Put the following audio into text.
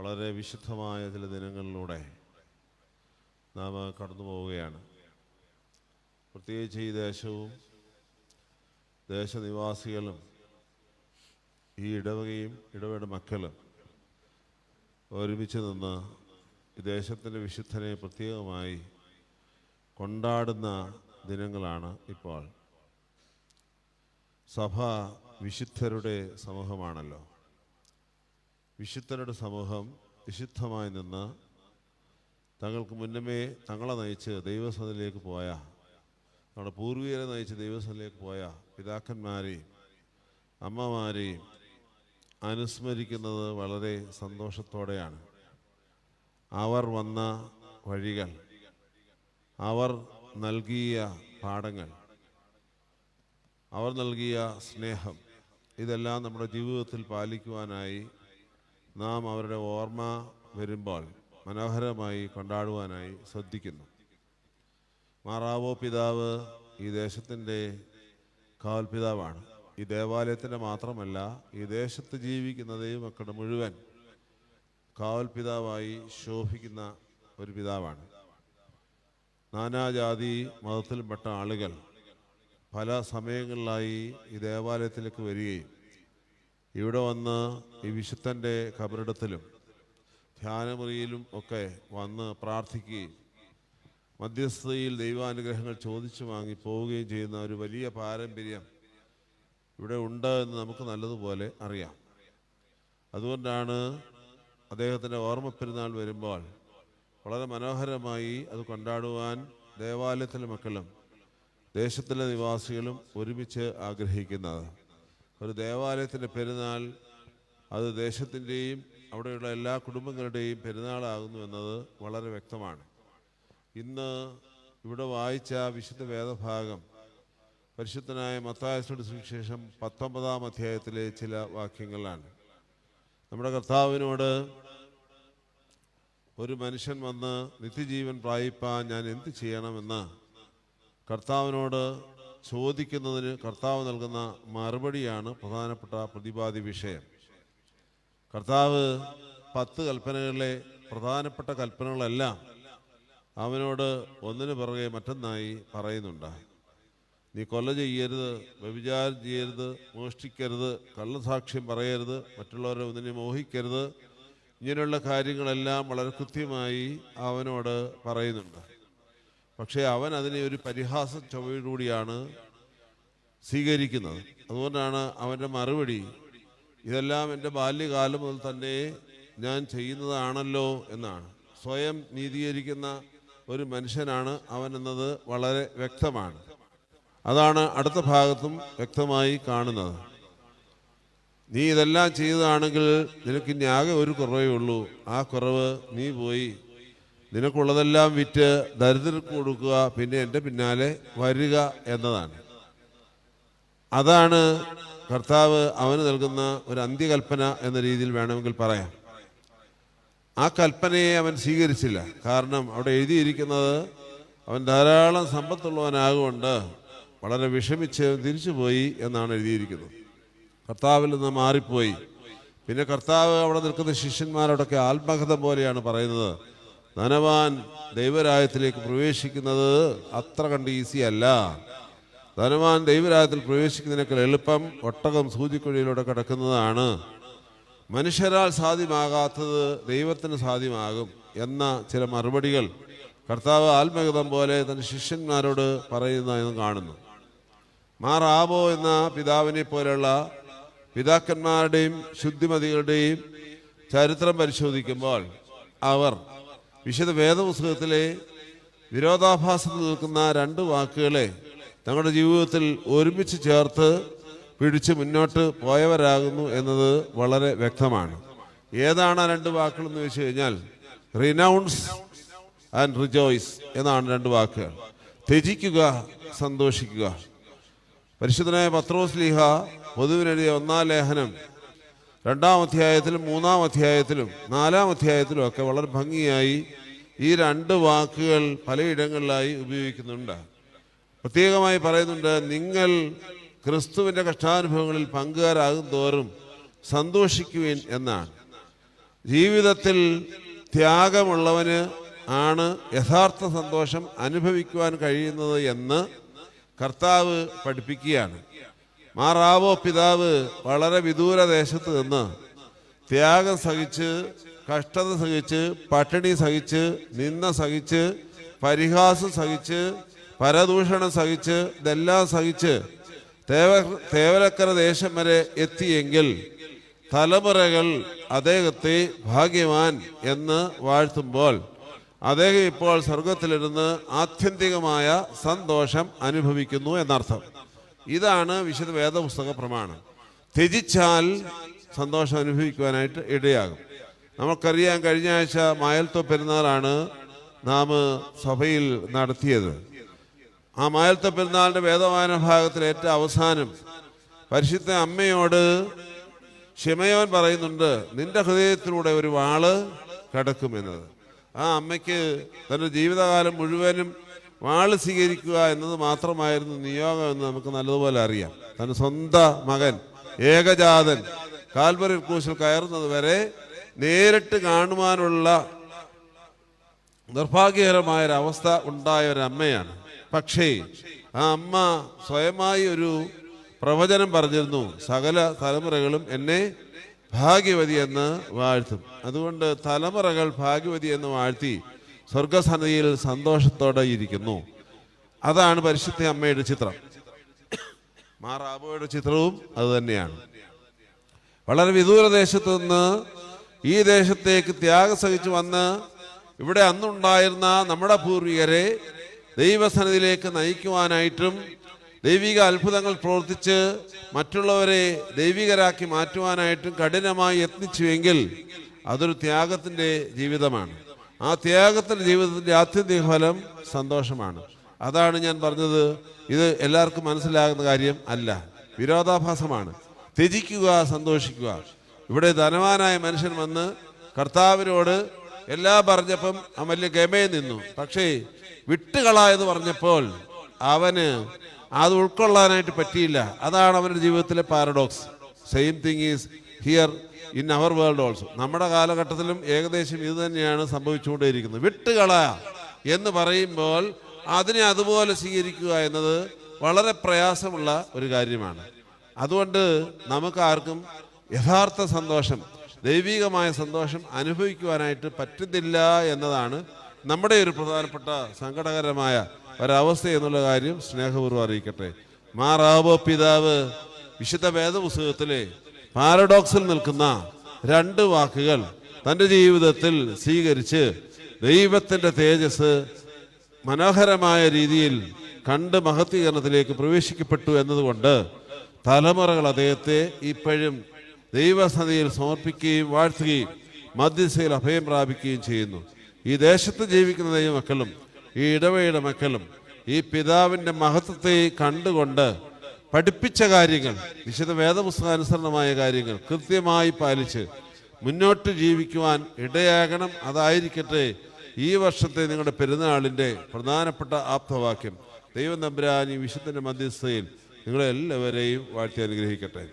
വളരെ വിശുദ്ധമായ ചില ദിനങ്ങളിലൂടെ നാം കടന്നു പോവുകയാണ്. പ്രത്യേകിച്ച് ഈ ദേശവും ദേശനിവാസികളും ഈ ഇടവകയും ഇടവയുടെ മക്കളും ഒരുമിച്ച് നിന്ന് ഈ ദേശത്തിന്റെ വിശുദ്ധനെ പ്രത്യേകമായി കൊണ്ടാടുന്ന ദിനങ്ങളാണ് ഇപ്പോൾ. സഭ വിശുദ്ധരുടെ സമൂഹമാണല്ലോ. വിശുദ്ധരുടെ സമൂഹം വിശുദ്ധമായി നിന്ന് തങ്ങൾക്ക് മുന്നമേ തങ്ങളെ നയിച്ച് ദൈവസഭയിലേക്ക് പോയ നമ്മുടെ പൂർവികരെ നയിച്ച് ദൈവസഭയിലേക്ക് പോയ പിതാക്കന്മാരെയും അമ്മമാരെയും അനുസ്മരിക്കുന്നത് വളരെ സന്തോഷത്തോടെയാണ്. അവർ വന്ന വഴികൾ അവർ നൽകിയ പാഠങ്ങൾ അവർ നൽകിയ സ്നേഹം ഇതെല്ലാം നമ്മുടെ ജീവിതത്തിൽ പാലിക്കുവാനായി നാം അവരുടെ ഓർമ്മ വരുമ്പോൾ മനോഹരമായി കൊണ്ടാടുവാനായി ശ്രദ്ധിക്കുന്നു. മാറാവോ പിതാവ് ഈ ദേശത്തിന്റെ കാൽപിതാവാണ് ഈ ദേവാലയത്തിന്റെ മാത്രമല്ല ഈ ദേശത്ത് ജീവിക്കുന്ന ദൈവമക്കളുടെ മുഴുവൻ കാൽപിതാവായി ശോഭിക്കുന്ന ഒരു പിതാവാണ്. നാനാജാതി മതത്തിൽപ്പെട്ട ആളുകൾ പല സമയങ്ങളിലായി ഈ ദേവാലയത്തിലേക്ക് വരികയും ഇവിടെ വന്ന് ഈ വിശുദ്ധന്റെ കബറിടത്തിലും ധ്യാനമുറിയിലും ഒക്കെ വന്ന് പ്രാർത്ഥിക്കുകയും മധ്യസ്ഥതയിൽ ദൈവാനുഗ്രഹങ്ങൾ ചോദിച്ചു വാങ്ങി പോവുകയും ചെയ്യുന്ന ഒരു വലിയ പാരമ്പര്യം ഇവിടെ ഉണ്ട് എന്ന് നമുക്ക് നല്ലതുപോലെ അറിയാം. അതുകൊണ്ടാണ് അദ്ദേഹത്തിന്റെ ഓർമ്മ പെരുന്നാൾ വരുമ്പോൾ വളരെ മനോഹരമായി അത് കൊണ്ടാടുവാൻ ദേവാലയത്തിലെ മക്കളും ദേശത്തിലെ നിവാസികളും ഒരുമിച്ച് ആഗ്രഹിക്കുന്നത്. ഒരു ദേവാലയത്തിന്റെ പെരുന്നാൾ അത് ദേശത്തിന്റെയും അവിടെയുള്ള എല്ലാ കുടുംബങ്ങളുടെയും പെരുന്നാളാകുന്നു എന്നത് വളരെ വ്യക്തമാണ്. ഇന്ന് ഇവിടെ വായിച്ച വിശുദ്ധ വേദഭാഗം പരിശുദ്ധനായ മത്തായസോട് സുവിശേഷം പത്തൊമ്പതാം അധ്യായത്തിലെ ചില വാക്യങ്ങളാണ്. നമ്മുടെ കർത്താവിനോട് ഒരു മനുഷ്യൻ വന്ന് നിത്യജീവൻ പ്രായിപ്പാൻ ഞാൻ എന്ത് ചെയ്യണമെന്ന് കർത്താവിനോട് ചോദിക്കുന്നതിന് കർത്താവ് നൽകുന്ന മറുപടിയാണ് പ്രധാനപ്പെട്ട പ്രതിപാദ്യ വിഷയം. കർത്താവ് പത്ത് കൽപ്പനകളിലെ പ്രധാനപ്പെട്ട കൽപ്പനകളെല്ലാം അവനോട് ഒന്നിനു പിറകെ മറ്റൊന്നായി പറയുന്നുണ്ട്. നീ കൊല ചെയ്യരുത് വ്യഭിചാരം ചെയ്യരുത് മോഷ്ടിക്കരുത് കള്ളസാക്ഷ്യം പറയരുത് മറ്റുള്ളവരെ ഒന്നിനെ മോഹിക്കരുത് ഇങ്ങനെയുള്ള കാര്യങ്ങളെല്ലാം വളരെ കൃത്യമായി അവനോട് പറയുന്നുണ്ട്. പക്ഷേ അവൻ അതിനെ ഒരു പരിഹാസ ചുവയോടുകൂടിയാണ് സ്വീകരിക്കുന്നത്. അതുകൊണ്ടാണ് അവന്റെ മറുപടി ഇതെല്ലാം എന്റെ ബാല്യകാലം മുതൽ തന്നെ ഞാൻ ചെയ്യുന്നതാണല്ലോ എന്നാണ്. സ്വയം നീതീകരിക്കുന്ന ഒരു മനുഷ്യനാണ് അവൻ എന്നത് വളരെ വ്യക്തമാണ്. അതാണ് അടുത്ത ഭാഗത്തും വ്യക്തമായി കാണുന്നത്. നീ ഇതെല്ലാം ചെയ്തതാണെങ്കിൽ നിനക്ക് ഇനി ആകെ ഒരു കുറവേ ഉള്ളൂ. ആ കുറവ് നീ പോയി നിനക്കുള്ളതെല്ലാം വിറ്റ് ദരിദ്രർക്ക് കൊടുക്കുക പിന്നെ എന്റെ പിന്നാലെ വരിക എന്നതാണ്. അതാണ് കർത്താവ് അവന് നൽകുന്ന ഒരു അന്ത്യകൽപ്പന എന്ന രീതിയിൽ വേണമെങ്കിൽ പറയാം. ആ കൽപ്പനയെ അവൻ സ്വീകരിച്ചില്ല. കാരണം അവിടെ എഴുതിയിരിക്കുന്നത് അവൻ ധാരാളം സമ്പത്തുള്ളവനാകൊണ്ട് വളരെ വിഷമിച്ച് തിരിച്ചുപോയി എന്നാണ് എഴുതിയിരിക്കുന്നത്. കർത്താവിൽ നിന്ന് മാറിപ്പോയി. പിന്നെ കർത്താവ് അവിടെ നിൽക്കുന്ന ശിഷ്യന്മാരോടൊക്കെ ആത്മകഥ പോലെയാണ് പറയുന്നത്. ധനവാൻ ദൈവരായത്തിലേക്ക് പ്രവേശിക്കുന്നത് അത്ര കണ്ട് ഈസി അല്ല. ധനവാൻ ദൈവരായത്തിൽ പ്രവേശിക്കുന്നതിനേക്കാൾ എളുപ്പം ഒട്ടകം സൂചിക്കുഴിയിലൂടെ കിടക്കുന്നതാണ്. മനുഷ്യരാൽ സാധ്യമാകാത്തത് ദൈവത്തിന് സാധ്യമാകും എന്ന ചില മറുപടികൾ കർത്താവ് ആത്മഗതം പോലെ തന്റെ ശിഷ്യന്മാരോട് പറയുന്നതെന്ന് കാണുന്നു. മാറാവോ എന്ന പിതാവിനെ പോലെയുള്ള പിതാക്കന്മാരുടെയും ശുദ്ധിമതികളുടെയും ചരിത്രം പരിശോധിക്കുമ്പോൾ അവർ വിശുദ്ധ വേദപുസ്തകത്തിലെ വിരോധാഭാസത്തിൽ നിൽക്കുന്ന രണ്ട് വാക്കുകളെ തങ്ങളുടെ ജീവിതത്തിൽ ഒരുമിച്ച് ചേർത്ത് പിടിച്ച് മുന്നോട്ട് പോയവരാകുന്നു എന്നത് വളരെ വ്യക്തമാണ്. ഏതാണ് ആ രണ്ട് വാക്കുകൾ എന്ന് വെച്ച് കഴിഞ്ഞാൽ റിനൗൺസ് ആൻഡ് റിജോയ്സ് എന്നാണ് രണ്ട് വാക്കുകൾ. ത്യജിക്കുക സന്തോഷിക്കുക. പരിശുദ്ധനായ പത്രോസ് ലീഹ പൊതുവിനെഴുതിയ ഒന്നാം ലേഖനം രണ്ടാം അധ്യായത്തിലും മൂന്നാം അധ്യായത്തിലും നാലാം അധ്യായത്തിലും ഒക്കെ വളരെ ഭംഗിയായി ഈ രണ്ട് വാക്കുകൾ പലയിടങ്ങളിലായി ഉപയോഗിക്കുന്നുണ്ട്. പ്രത്യേകമായി പറയുന്നുണ്ട് നിങ്ങൾ ക്രിസ്തുവിന്റെ കഷ്ടാനുഭവങ്ങളിൽ പങ്കുകാരാകും തോറും സന്തോഷിക്കുവിൻ എന്നാണ്. ജീവിതത്തിൽ ത്യാഗമുള്ളവന് ആണ് യഥാർത്ഥ സന്തോഷം അനുഭവിക്കുവാൻ കഴിയുന്നത് എന്ന് കർത്താവ് പഠിപ്പിക്കുകയാണ്. മാറാവോ പിതാവ് വളരെ വിദൂര ദേശത്ത് നിന്ന് ത്യാഗം സഹിച്ച് കഷ്ടത സഹിച്ച് പട്ടിണി സഹിച്ച് നിന്ന സഹിച്ച് പരിഹാസം സഹിച്ച് പരദൂഷണം സഹിച്ച് ഇതെല്ലാം സഹിച്ച് തേവ തേവലക്കര ദേശം വരെ എത്തിയെങ്കിൽ തലമുറകൾ അദ്ദേഹത്തെ ഭാഗ്യവാൻ എന്ന് വാഴ്ത്തുമ്പോൾ അദ്ദേഹം ഇപ്പോൾ സ്വർഗത്തിലിരുന്ന് ആത്യന്തികമായ സന്തോഷം അനുഭവിക്കുന്നു എന്നർത്ഥം. ഇതാണ് വിശുദ്ധ വേദപുസ്തക പ്രമാണം ത്യജിച്ചാൽ സന്തോഷം അനുഭവിക്കുവാനായിട്ട് ഇടയാകും. നമുക്കറിയാം കഴിഞ്ഞ ആഴ്ച മായൽത്തോ പെരുന്നാളാണ് നാം സഭയിൽ നടത്തിയത്. ആ മായൽത്തോ പെരുന്നാളിന്റെ വേദവായന ഭാഗത്തിൽ ഏറ്റവും അവസാനം പരിശുദ്ധ അമ്മയോട് ക്ഷമയോൻ പറയുന്നുണ്ട് നിന്റെ ഹൃദയത്തിലൂടെ ഒരു വാൾ കടക്കുമെന്നത്. ആ അമ്മയ്ക്ക് തന്റെ ജീവിതകാലം മുഴുവനും വാൾ സ്വീകരിക്കുക എന്നത് മാത്രമായിരുന്നു നിയോഗം എന്ന് നമുക്ക് നല്ലതുപോലെ അറിയാം. തന്റെ സ്വന്തം മകൻ ഏകജാതൻ കാൽവറി ക്രൂശിൽ കയറുന്നത് വരെ നേരിട്ട് കാണുവാനുള്ള നിർഭാഗ്യകരമായ ഒരു അവസ്ഥ ഉണ്ടായ ഒരു അമ്മയാണ്. പക്ഷേ ആ അമ്മ സ്വയമായി ഒരു പ്രവചനം പറഞ്ഞിരുന്നു സകല തലമുറകളും എന്നെ ഭാഗ്യവതി എന്ന് വാഴ്ത്തും. അതുകൊണ്ട് തലമുറകൾ ഭാഗ്യവതി എന്ന് വാഴ്ത്തി സ്വർഗസന്നിധിയിൽ സന്തോഷത്തോടെ ഇരിക്കുന്നു. അതാണ് പരിശുദ്ധ അമ്മയുടെ ചിത്രം. മാറാബോയുടെ ചിത്രവും അതുതന്നെയാണ് വളരെ വിദൂര ദേശത്ത് നിന്ന് ഈ ദേശത്തേക്ക് ത്യാഗം സഹിച്ചു വന്ന് ഇവിടെ അന്നുണ്ടായിരുന്ന നമ്മുടെ പൂർവികരെ ദൈവസന്നിധിയിലേക്ക് നയിക്കുവാനായിട്ടും ദൈവിക അത്ഭുതങ്ങൾ പ്രവർത്തിച്ച് മറ്റുള്ളവരെ ദൈവികരാക്കി മാറ്റുവാനായിട്ടും കഠിനമായി യത്നിച്ചുവെങ്കിൽ അതൊരു ത്യാഗത്തിന്റെ ജീവിതമാണ്. ആ ത്യാഗത്തിന്റെ ജീവിതത്തിന്റെ ആത്യന്തിക ഫലം സന്തോഷമാണ്. അതാണ് ഞാൻ പറഞ്ഞത്. ഇത് എല്ലാവർക്കും മനസ്സിലാകുന്ന കാര്യം അല്ല. വിരോധാഭാസമാണ്. ത്യജിക്കുക സന്തോഷിക്കുക. ഇവിടെ ധനവാനായ മനുഷ്യൻ വന്ന് കർത്താവിനോട് എല്ലാം പറഞ്ഞപ്പം അവൻ വലിയ ഗമയെ നിന്നു. പക്ഷേ വിട്ടുകളായെന്ന് പറഞ്ഞപ്പോൾ അവന് അത് ഉൾക്കൊള്ളാനായിട്ട് പറ്റിയില്ല. അതാണ് അവന്റെ ജീവിതത്തിലെ paradox same thing is here in our world also നമ്മുടെ കാലഘട്ടത്തിലും ഏകദേശം ഇത് തന്നെയാണ് സംഭവിച്ചുകൊണ്ടേയിരിക്കുന്നത്. വിട്ടുകള എന്ന് പറയുമ്പോൾ അതിനെ അതുപോലെ സ്വീകരിക്കുക എന്നത് വളരെ പ്രയാസമുള്ള ഒരു കാര്യമാണ്. അതുകൊണ്ട് നമുക്കാർക്കും യഥാർത്ഥ സന്തോഷം ദൈവികമായ സന്തോഷം അനുഭവിക്കുവാനായിട്ട് പറ്റുന്നില്ല എന്നതാണ് നമ്മുടെ ഒരു പ്രധാനപ്പെട്ട സങ്കടകരമായ ഒരവസ്ഥ എന്നുള്ള കാര്യം സ്നേഹപൂർവം അറിയിക്കട്ടെ. മാറാവോ പിതാവ്? വിശുദ്ധ വേദപുസ്തകത്തിലെ പാരഡോക്സിൽ നിൽക്കുന്ന രണ്ട് വാക്കുകൾ തന്റെ ജീവിതത്തിൽ സ്വീകരിച്ച് ദൈവത്തിന്റെ തേജസ് മനോഹരമായ രീതിയിൽ കണ്ട് മഹത്വീകരണത്തിലേക്ക് പ്രവേശിക്കപ്പെട്ടു എന്നതുകൊണ്ട് തലമുറകൾ അദ്ദേഹത്തെ ഇപ്പോഴും ദൈവസന്നിധിയിൽ സമർപ്പിക്കുകയും വാഴ്ത്തുകയും മധ്യസ്ഥയിൽ അഭയം പ്രാപിക്കുകയും ചെയ്യുന്നു. ഈ ദേശത്ത് ജീവിക്കുന്ന ദൈവമക്കളും ഈ ഇടവയുടെ മക്കളും ഈ പിതാവിന്റെ മഹത്വത്തെ കണ്ടുകൊണ്ട് പഠിപ്പിച്ച കാര്യങ്ങൾ വിശുദ്ധ വേദപുസ്തകാനുസരണമായ കാര്യങ്ങൾ കൃത്യമായി പാലിച്ച് മുന്നോട്ട് ജീവിക്കുവാൻ ഇടയാകണം. അതായിരിക്കട്ടെ ഈ വർഷത്തെ നിങ്ങളുടെ പെരുന്നാളിന്റെ പ്രധാനപ്പെട്ട ആപ്തവാക്യം. ദൈവം നമ്പരാനി വിശുദ്ധന്റെ മധ്യസ്ഥയിൽ നിങ്ങളെല്ലാവരെയും വാഴ്ത്തി അനുഗ്രഹിക്കട്ടെ.